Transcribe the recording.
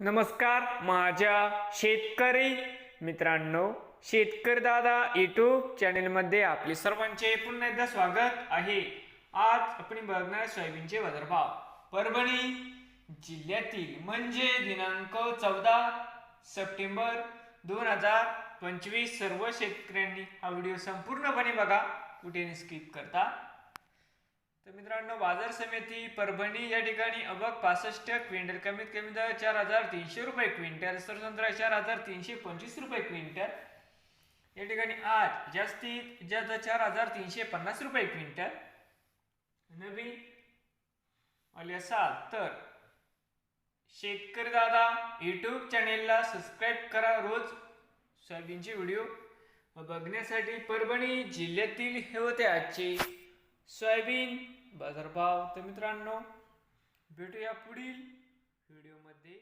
नमस्कार माझ्या शेतकरी मित्रांनो शेतकरी दादा यूट्यूब चॅनेलमध्ये आपले सर्वांचे पुन्हा एकदा स्वागत आहे. आज आपण बघणार सोयाबीनचे बाजारभाव. परभणी जिल्ह्यातील म्हणजे दिनांक चौदा सप्टेंबर दोन हजार पंचवीस सर्व शेतकऱ्यांनी हा व्हिडिओ संपूर्णपणे बघा. कुठे स्किप करता तर मित्रांनो बाजार समिती परभणी या ठिकाणी अबक पासष्ट क्विंटल कमीत कमी दर चार हजार तीनशे रुपये क्विंटल सरसंत्रा चार हजार तीनशे पंचवीस रुपये क्विंटल. या ठिकाणी आज जास्तीत जास्त चार हजार तीनशे पन्नास रुपये क्विंटल. नवीन आले असाल तर शेतकरी दादा यूट्यूब चॅनेलला सबस्क्राईब करा रोज सोयाबीनचे व्हिडिओ बघण्यासाठी परभणी जिल्ह्यातील हे होते आजचे सोयाबीन बाजारभाव तर मित्रांनो भेटूया पुढील व्हिडिओमध्ये